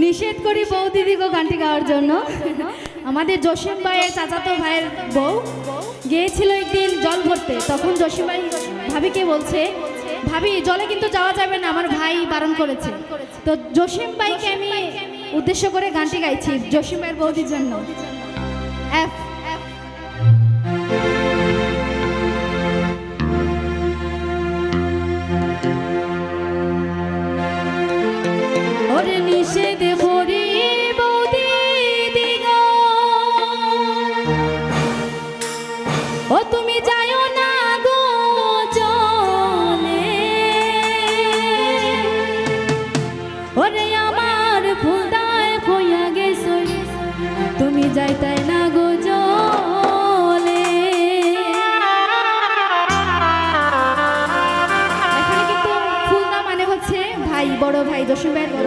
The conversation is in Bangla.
নিষেধ করি বউ দিদিকে গানটি গাওয়ার জন্য। আমাদের জসিম ভাইয়ের চাচাতো ভাইয়ের বউ গিয়েছিল একদিন জল ভরতে। তখন জসিম ভাই ভাবিকে বলছে, ভাবি, জলে কিন্তু যাওয়া যাবে না, আমার ভাই বারণ করেছে। তো জসিম ভাইকে আমি উদ্দেশ্য করে গানটি গাইছি জসিম ভাইয়ের বৌদির জন্য। বড় ভাই জসিম